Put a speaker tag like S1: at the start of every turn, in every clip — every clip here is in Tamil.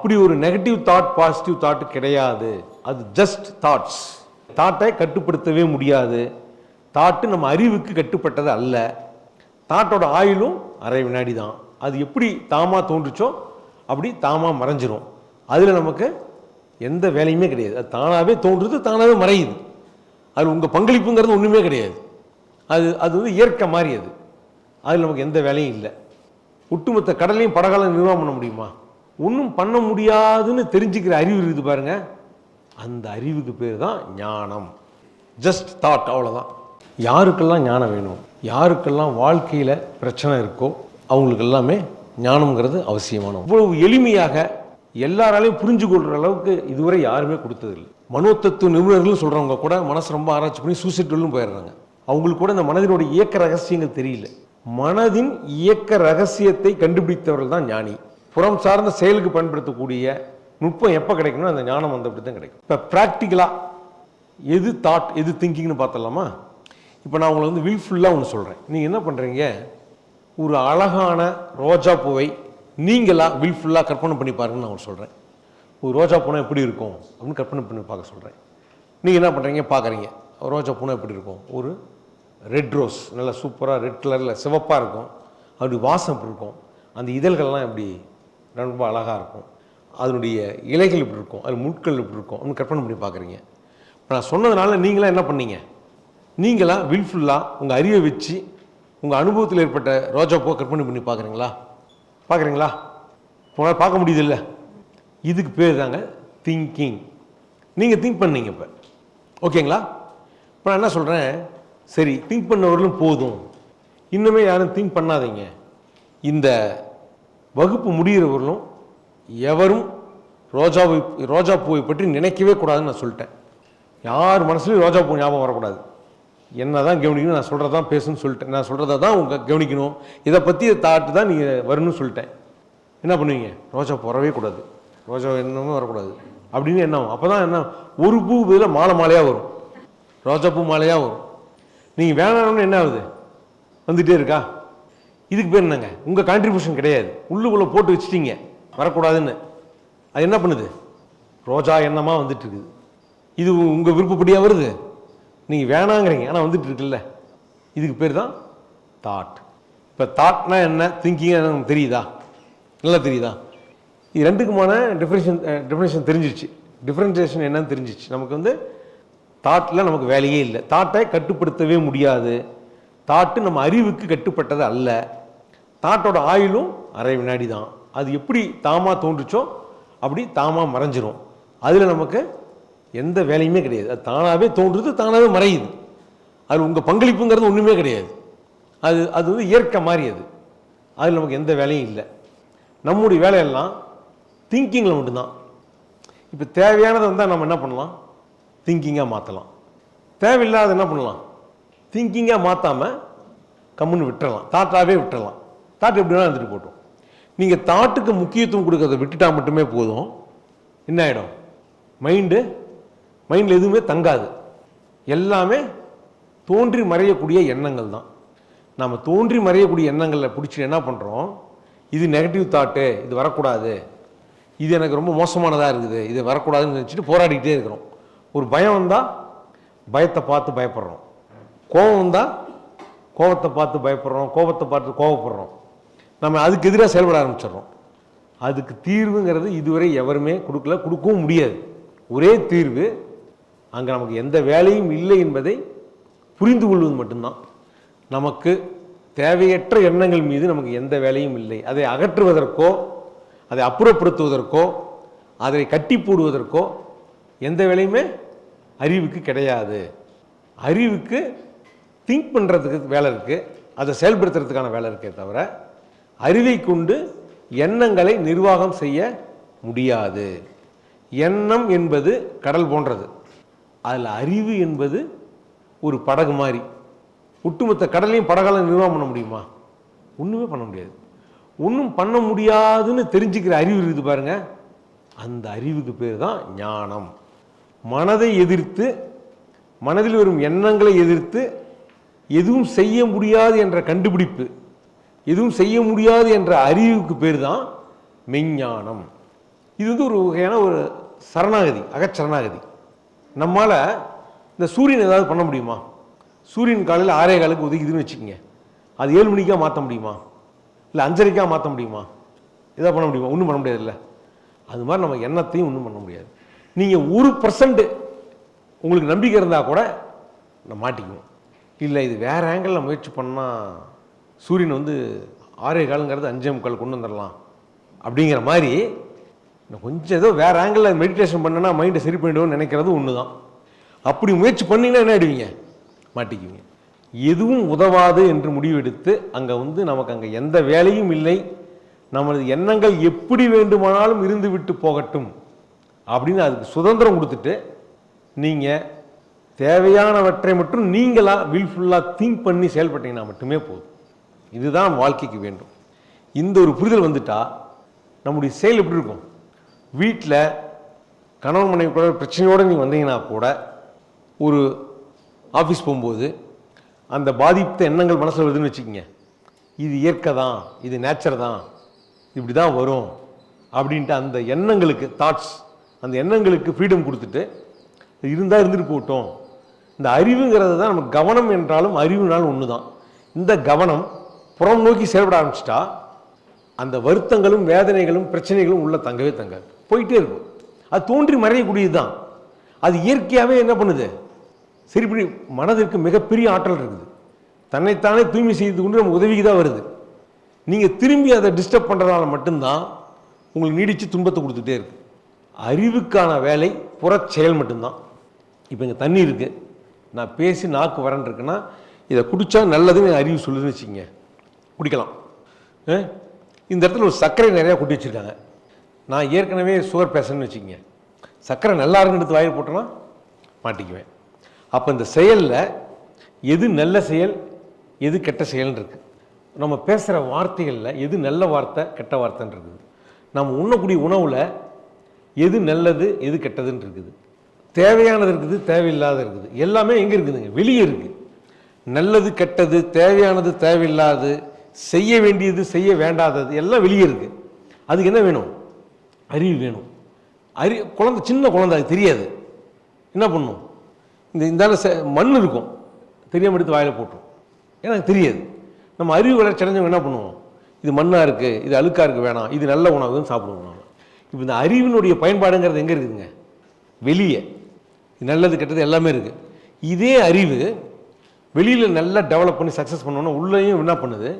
S1: அப்படி ஒரு நெகட்டிவ் தாட் பாசிட்டிவ் தாட் கிடையாது. அது ஜஸ்ட் தாட்ஸ் தாட்டை கட்டுப்படுத்தவே முடியாது. தாட்டு நம்ம அறிவுக்கு கட்டுப்பட்டது அல்ல. தாட்டோட ஆயுளும் அரை வினாடி தான். அது எப்படி தாமா தோன்றுச்சோ அப்படி தாமா மறைஞ்சிரும். அதில் நமக்கு எந்த வேலையுமே கிடையாது. அது தானாகவே தோன்றுறது தானாகவே மறையுது. அது உங்கள் பங்களிப்புங்கிறது ஒன்றுமே கிடையாது. அது அது வந்து இயற்கை மாதிரி அது. அதில் நமக்கு எந்த வேலையும் இல்லை. ஒட்டுமொத்த கடலையும் படகாலம் நிர்வாகம் பண்ண முடியுமா? ஒன்றும் பண்ண முடியாதுன்னு தெரிஞ்சுக்கிற அறிவு இருக்குது பாருங்க. அந்த அறிவுக்கு பேர் தான் ஞானம். ஜஸ்ட் தாட் அவ்வளோதான் யாருக்கெல்லாம் ஞானம் வேணும் யாருக்கெல்லாம் வாழ்க்கையில் பிரச்சனை இருக்கோ அவங்களுக்கு எல்லாமே ஞானம்ங்கிறது அவசியமான இவ்வளவு எளிமையாக எல்லாராலையும் புரிஞ்சு கொள்கிற அளவுக்கு இதுவரை யாருமே கொடுத்ததில்லை. மனோத்தத்துவ நிபுணர்கள் சொல்கிறவங்க கூட மனசு ரொம்ப ஆராய்ச்சி பண்ணி சூசைட்களும் போயிடுறாங்க. அவங்களுக்கு கூட இந்த மனதினுடைய இயக்க ரகசியங்கள் தெரியல. மனதின் இயக்க ரகசியத்தை கண்டுபிடித்தவர்கள் தான் ஞானி. புறம் சார்ந்த செயலுக்கு பயன்படுத்தக்கூடிய நுட்பம் எப்போ கிடைக்கணும் அந்த ஞானம் வந்தபடி தான் கிடைக்கும். இப்போ ப்ராக்டிக்கலாக எது தாட் எது திங்கிங்னு பார்த்தலாமா இப்போ நான் உங்களை வந்து வில்ஃபுல்லாக ஒன்று சொல்கிறேன் நீங்கள் என்ன பண்ணுறீங்க ஒரு அழகான ரோஜா பூவை நீங்களாக வில்ஃபுல்லாக கற்பனை பண்ணி பாருங்கன்னு நான் உங்களுக்கு சொல்கிறேன் ஒரு ரோஜா பூனை எப்படி இருக்கும்? அப்படின்னு கற்பனை பண்ணி பார்க்க சொல்கிறேன் நீங்கள் என்ன பண்ணுறீங்க பார்க்குறீங்க. ரோஜா பூனை எப்படி இருக்கும்? ஒரு ரெட் ரோஸ் நல்லா சூப்பராக ரெட் கலரில் சிவப்பாக இருக்கும். அப்படி வாசம் எப்படி இருக்கும்? அந்த இதழ்கள்லாம் எப்படி ரொம்ப அழகாக இருக்கும். அதனுடைய இலைகள் இப்படி இருக்கும் அது முட்கள் இப்படி இருக்கும். அப்படின்னு கற்பனை பண்ணி பார்க்குறீங்க இப்போ நான் சொன்னதுனால நீங்களாம் என்ன பண்ணீங்க? நீங்களா வில்ஃபுல்லாக உங்கள் அறிவை வச்சு உங்கள் அனுபவத்தில் ஏற்பட்ட ரோஜாப்பூவை கற்பனை பண்ணி பார்க்குறீங்களா பார்க்குறீங்களா உங்களால் பார்க்க முடியுதுல்ல. இதுக்கு பேர் தாங்க திங்கிங் நீங்கள் திங்க் பண்ணீங்க இப்போ. ஓகேங்களா இப்போ நான் என்ன சொல்கிறேன் சரி திங்க் பண்ணவர்களும் போதும். இன்னுமே யாரும் திங்க் பண்ணாதீங்க. இந்த வகுப்பு முடிகிறவர்களும் எவரும் ரோஜாவை ரோஜா பூவை பற்றி நினைக்கவே கூடாதுன்னு நான் சொல்லிட்டேன். யார் மனசுலையும் ரோஜா பூ ஞாபகம் வரக்கூடாது. என்ன தான் கவனிக்கணும் நான் சொல்கிறத தான் பேசணும்னு சொல்லிட்டேன். நான் சொல்கிறத தான் உங்கள் கவனிக்கணும். இதை பற்றி தாட்டு தான் நீங்கள் வரணும்னு சொல்லிட்டேன். என்ன பண்ணுவீங்க? ரோஜா பூ வரவே கூடாது. ரோஜா என்னமே வரக்கூடாது. அப்படின்னு என்ன ஆகும் அப்போ தான் என்ன ஒரு பூ இதில் மாலை மாலையாக வரும். ரோஜா பூ மாலையாக வரும். நீங்கள் வேணாம்னு என்ன ஆகுது? வந்துகிட்டே இருக்கா? இதுக்கு பேர் என்னங்க? உங்கள் கான்ட்ரிபியூஷன் கிடையாது. உள்ளுக்குள்ளே போட்டு வச்சிட்டீங்க. வரக்கூடாதுன்னு. அது என்ன பண்ணுது? ரோஜா எண்ணமாக வந்துட்டுருக்குது. இது உங்கள் விருப்பப்படியாக வருது? நீங்கள் வேணாங்கிறீங்க. ஆனால் வந்துட்டு இருக்குல்ல இதுக்கு பேர் தான் தாட் இப்போ தாட்னா என்ன? திங்கிங் நமக்கு தெரியுதா? நல்லா தெரியுதா? இது ரெண்டுக்குமான டிஃப்ரென்ஷன் டெஃபினேஷன் தெரிஞ்சிச்சு டிஃப்ரென்சியேஷன் என்னன்னு தெரிஞ்சிச்சு நமக்கு வந்து தாட்டில் நமக்கு வேலையே இல்லை. தாட்டை கட்டுப்படுத்தவே முடியாது. தாட்டு நம்ம அறிவுக்கு கட்டுப்பட்டது அல்ல. தாட்டோட ஆயுளும் அரை வினாடி தான் அது எப்படி தாமாக தோன்றுச்சோ அப்படி தாமாக மறைஞ்சிரும். அதில் நமக்கு எந்த வேலையுமே கிடையாது. அது தானாகவே தோன்றுறது தானாகவே மறையுது. அது உங்கள் பங்களிப்புங்கிறது ஒன்றுமே கிடையாது. அது அது வந்து இயற்கை மாதிரி அது. அதில் நமக்கு எந்த வேலையும் இல்லை. நம்முடைய வேலையெல்லாம் திங்கிங்கில் மட்டும்தான். இப்போ தேவையானதை வந்தால் நம்ம என்ன பண்ணலாம்? திங்கிங்காக மாற்றலாம் தேவையில்லாத என்ன பண்ணலாம்? திங்கிங்காக மாற்றாமல் கம்முன்னு விட்டுறலாம். தாட்டாகவே விட்டுறலாம். தாட் எப்படி வேணால் இருந்துட்டு போட்டோம். நீங்கள் தாட்டுக்கு முக்கியத்துவம் கொடுக்கறத விட்டுட்டா மட்டுமே போதும். என்ன ஆகிடும் மைண்டு மைண்டில் எதுவுமே தங்காது. எல்லாமே தோன்றி மறையக்கூடிய எண்ணங்கள் தான். நாம் தோன்றி மறையக்கூடிய எண்ணங்களில் பிடிச்சி என்ன பண்ணுறோம் இது நெகட்டிவ் தாட்டு இது வரக்கூடாது. இது எனக்கு ரொம்ப மோசமானதாக இருக்குது. இது வரக்கூடாதுன்னு நினச்சிட்டு போராடிக்கிட்டே இருக்கிறோம். ஒரு பயம் வந்தால் பயத்தை பார்த்து பயப்படுறோம். கோபம் வந்தால் கோபத்தை பார்த்து பயப்படுறோம். கோபத்தை பார்த்து கோபப்படுறோம் நம்ம அதுக்கு எதிராக செயல்பட ஆரம்பிச்சிடுறோம். அதுக்கு தீர்வுங்கிறது இதுவரை எவருமே கொடுக்கல கொடுக்கவும் முடியாது. ஒரே தீர்வு அங்கே நமக்கு எந்த வேலையும் இல்லை என்பதை புரிந்து கொள்வது மட்டும்தான். நமக்கு தேவையற்ற எண்ணங்கள் மீது நமக்கு எந்த வேலையும் இல்லை. அதை அகற்றுவதற்கோ அதை அப்புறப்படுத்துவதற்கோ அதை கட்டி போடுவதற்கோ எந்த வேலையுமே அறிவுக்கு கிடையாது. அறிவுக்கு திங்க் பண்ணுறதுக்கு வேலை இருக்குது அதை செயல்படுத்துறதுக்கான வேலை இருக்கே தவிர அறிவை கொண்டு எண்ணங்களை நிர்வாகம் செய்ய முடியாது. எண்ணம் என்பது கடல் போன்றது. அதில் அறிவு என்பது ஒரு படகு மாதிரி. ஒட்டுமொத்த கடலையும் படகால நிர்வாகம் பண்ண முடியுமா? ஒன்றுமே பண்ண முடியாது. ஒன்றும் பண்ண முடியாதுன்னு தெரிஞ்சுக்கிற அறிவு இருக்குது பாருங்க. அந்த அறிவுக்கு பேர் தான் ஞானம். மனதை எதிர்த்து மனதில் வரும் எண்ணங்களை எதிர்த்து எதுவும் செய்ய முடியாது என்ற கண்டுபிடிப்பு. எதுவும் செய்ய முடியாது என்ற அறிவுக்கு பேர் தான் மெஞ்ஞானம். இது வந்து ஒரு வகையான ஒரு சரணாகதி அகச்சரணாகதி. நம்மால் இந்த சூரியன் ஏதாவது பண்ண முடியுமா? சூரியன் காலையில் ஆறே காலுக்கு உதிக்குதுன்னு வச்சுக்கோங்க. அது ஏழு மணிக்காக மாற்ற முடியுமா? இல்லை அஞ்சரைக்காக மாற்ற முடியுமா? எதாவது பண்ண முடியுமா? ஒன்றும் பண்ண முடியாதுல்ல. அது மாதிரி நம்ம எண்ணத்தையும் ஒன்றும் பண்ண முடியாது. நீங்கள் ஒரு பர்சன்ட் உங்களுக்கு நம்பிக்கை இருந்தால் கூட நான் மாட்டிக்குவோம். இல்லை இது வேறு ஆங்கிளில் முயற்சி பண்ணால் சூரியன் வந்து ஆறே காலங்கிறது அஞ்சே முக்கால் கொண்டு வந்துடலாம் அப்படிங்கிற மாதிரி கொஞ்சம் ஏதோ வேறு ஆங்கிளில் மெடிடேஷன் பண்ணனா மைண்டை சரி பண்ணிடுவோம்னு நினைக்கிறது ஒன்று தான் அப்படி முயற்சி பண்ணீங்கன்னா என்ன ஆயிடுவீங்க? மாட்டிக்குவீங்க. எதுவும் உதவாது என்று முடிவெடுத்து அங்கே வந்து நமக்கு அங்கே எந்த வேலையும் இல்லை. நமது எண்ணங்கள் எப்படி வேண்டுமானாலும் இருந்து விட்டு போகட்டும் அப்படின்னு அதுக்கு சுதந்திரம் கொடுத்துட்டு நீங்கள் தேவையானவற்றை மட்டும் நீங்களாக வில்ஃபுல்லாக திங்க் பண்ணி செயல்பட்டீங்கன்னா மட்டுமே போதும். இதுதான் வாழ்க்கைக்கு வேண்டும். இந்த ஒரு புரிதல் வந்துட்டால் நம்முடைய செயல் எப்படி இருக்கும்? வீட்டில் கணவன் மனைவி கூட பிரச்சனையோடு நீங்கள் வந்தீங்கன்னா கூட ஒரு ஆஃபீஸ் போகும்போது அந்த பாதித்த எண்ணங்கள் மனசில் வருதுன்னு வச்சுக்கோங்க. இது இயற்கை தான் இது நேச்சர் தான் இப்படி தான் வரும் அப்படின்ட்டு அந்த எண்ணங்களுக்கு தாட்ஸ் அந்த எண்ணங்களுக்கு ஃப்ரீடம் கொடுத்துட்டு இருந்தால் இருந்துட்டு போகட்டும். இந்த அறிவுங்கிறது தான் நம்ம கவனம் என்றாலும் அறிவுனாலும் ஒன்று தான் இந்த கவனம் புறம் நோக்கி செயல்பட ஆரம்பிச்சிட்டா அந்த வருத்தங்களும் வேதனைகளும் பிரச்சனைகளும் உள்ள தங்கவே தங்காது. போயிட்டே இருக்கும். அது தோன்றி மறையக்கூடியது தான் அது இயற்கையாகவே என்ன பண்ணுது? சரி இப்படி மனதிற்கு மிகப்பெரிய ஆற்றல் இருக்குது. தன்னைத்தானே தூய்மை செய்து கொண்டு நம்ம உதவிக்கு தான் வருது. நீங்கள் திரும்பி அதை டிஸ்டர்ப் பண்ணுறதுனால மட்டும்தான் உங்களுக்கு நீடித்து துன்பத்தை கொடுத்துட்டே இருக்கு. அறிவுக்கான வேலை புற செயல் மட்டும்தான். இப்போ இங்கே தண்ணி இருக்குது நான் பேசி நாக்கு வரேன் இருக்குன்னா இதை குடித்தா நல்லதுன்னு அறிவு சொல்லுதுன்னு வச்சுக்கோங்க. குடிக்கலாம். இந்த இடத்துல ஒரு சர்க்கரை நிறையா கொட்டி வச்சுருக்காங்க. நான் ஏற்கனவே சுகர் பேஷண்ட்னு வச்சுக்கோங்க. சர்க்கரை நல்லா இருக்குன்னு எடுத்து வாயில் போட்டோன்னா மாட்டிக்குவேன். அப்போ இந்த செயலில் எது நல்ல செயல் எது கெட்ட செயல்னு இருக்குது நம்ம பேசுகிற வார்த்தைகளில் எது நல்ல வார்த்தை கெட்ட வார்த்தைன்னு இருக்குது. நம்ம உண்ணக்கூடிய உணவில் எது நல்லது எது கெட்டதுன்னு இருக்குது. தேவையானது இருக்குது தேவையில்லாத இருக்குது. எல்லாமே எங்கே இருக்குதுங்க? வெளியே இருக்குது நல்லது கெட்டது தேவையானது தேவையில்லாது செய்ய வேண்டியது செய்ய வேண்டாதது எல்லாம் வெளியே இருக்குது அதுக்கு என்ன வேணும்? அறிவு வேணும். அறி குழந்தை சின்ன குழந்தை அது தெரியாது. என்ன பண்ணும்? இந்த இந்தால மண் இருக்கும். தெரியாமல் எடுத்து வாயில் போட்டோம் ஏன்னா அது தெரியாது. நம்ம அறிவு வளர்ச்சி அடைஞ்சவங்க என்ன பண்ணுவோம்? இது மண்ணாக இருக்குது இது அழுக்காக இருக்குது வேணாம். இது நல்ல உணவுன்னு சாப்பிடுவோம் நாம. இப்போ இந்த அறிவினுடைய பயன்பாடுங்கிறது எங்கே இருக்குதுங்க வெளியே. இது நல்லது கெட்டது எல்லாமே இருக்குது இதே அறிவு வெளியில் நல்லா டெவலப் பண்ணி சக்ஸஸ் பண்ணோன்னா உள்ளேயும் என்ன பண்ணுது?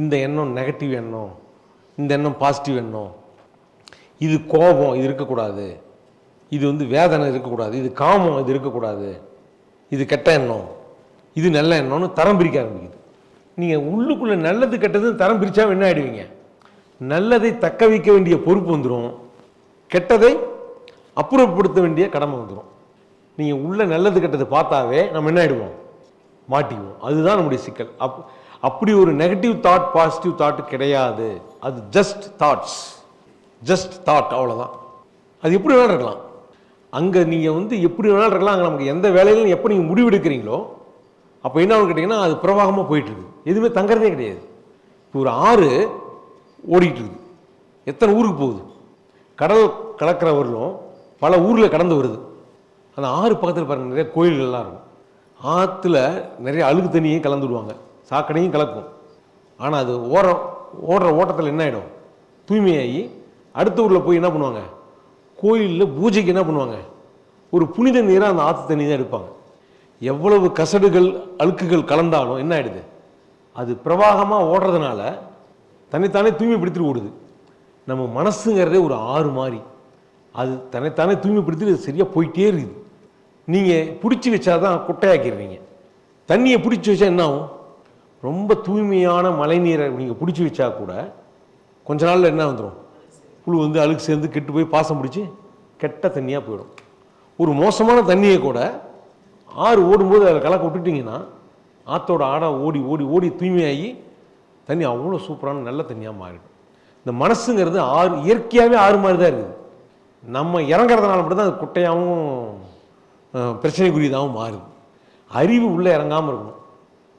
S1: இந்த எண்ணம் நெகட்டிவ் எண்ணம் இந்த எண்ணம் பாசிட்டிவ் எண்ணம். இது கோபம் இது இருக்கக்கூடாது. இது வந்து வேதனை இருக்கக்கூடாது. இது காமம் இது இருக்கக்கூடாது. இது கெட்ட எண்ணம். இது நல்ல எண்ணம்னு தரம் பிரிக்க ஆரம்பிக்குது. நீங்கள் உள்ளுக்குள்ளே நல்லது கெட்டதுன்னு தரம் பிரித்தா என்ன ஆகிடுவீங்க நல்லதை தக்க வைக்க வேண்டிய பொறுப்பு வந்துடும் கெட்டதை அப்புறப்படுத்த வேண்டிய கடமை வந்துடும் நீங்கள் உள்ள நல்லது கெட்டது பார்த்தாவே நம்ம என்ன ஆகிடுவோம் மாட்டிக்குவோம். அதுதான் நம்முடைய சிக்கல். அப் அப்படி ஒரு நெகட்டிவ் தாட் பாசிட்டிவ் தாட் கிடையாது. அது ஜஸ்ட் தாட்ஸ் ஜஸ்ட் தாட் அவ்வளோதான் அது எப்படி வேணாலும் இருக்கலாம். அங்கே நீங்கள் வந்து எப்படி வேணாலும் இருக்கலாம். அங்கே நமக்கு எந்த வேலையிலும் எப்போ நீங்கள் முடிவெடுக்கிறீங்களோ அப்போ என்ன கேட்டிங்கன்னா அது பிரவாகமாக போயிட்டுருக்கு. எதுவுமே தங்குறதே கிடையாது. இப்போ ஒரு ஆறு ஓடிட்டு இருக்குது எத்தனை ஊருக்கு போகுது? கடல் கலக்கிறவர்களும் பல ஊரில் கடந்து வருது. அந்த ஆறு பக்கத்தில் பாருங்கள் நிறைய கோயில்கள்லாம் இருக்கும். ஆற்றுல நிறைய அழுக்கு தண்ணியும் கலந்து விடுவாங்க. சாக்கடையும் கலக்கும். ஆனால் அது ஓர ஓடுற ஓட்டத்தில் என்ன ஆகிடும் தூய்மையாகி அடுத்த ஊரில் போய் என்ன பண்ணுவாங்க? கோயிலில் பூஜைக்கு என்ன பண்ணுவாங்க? ஒரு புனித நீராக அந்த ஆற்று தண்ணி தான் எடுப்பாங்க. எவ்வளவு கசடுகள் அழுக்குகள் கலந்தாலும் என்ன ஆகிடுது அது பிரவாகமாக ஓடுறதுனால தன்னைத்தானே தூய்மைப்படுத்திட்டு ஓடுது. நம்ம மனசுங்கிறதே ஒரு ஆறு மாதிரி அது தன்னைத்தானே தூய்மைப்படுத்திட்டு சரியாக போயிட்டே இருக்குது. நீங்கள் பிடிச்சி வச்சாதான் குட்டையாக்கிடுவீங்க. தண்ணியை பிடிச்சி வச்சா என்ன ஆகும்? ரொம்ப தூய்மையான மழைநீரை நீங்கள் பிடிச்சி வச்சா கூட கொஞ்ச நாளில் என்ன வந்துடும் புழு வந்து அழுக்கு சேர்ந்து கெட்டு போய் பாசம் பிடிச்சி கெட்ட தண்ணியாக போயிடும். ஒரு மோசமான தண்ணியை கூட ஆறு ஓடும்போது அதில் கலக்க விட்டுட்டிங்கன்னா ஆற்றோட ஆடாக ஓடி ஓடி ஓடி தூய்மையாகி தண்ணி அவ்வளோ சூப்பரான நல்ல தண்ணியாக மாறிடும். இந்த மனசுங்கிறது ஆறு இயற்கையாகவே ஆறு மாதிரி தான் இருக்குது. நம்ம இறங்குறதுனால மட்டும்தான் அது குட்டையாகவும் பிரச்சனைக்குரியதாகவும் மாறுது. அறிவு உள்ளே இறங்காமல் இருக்கணும்.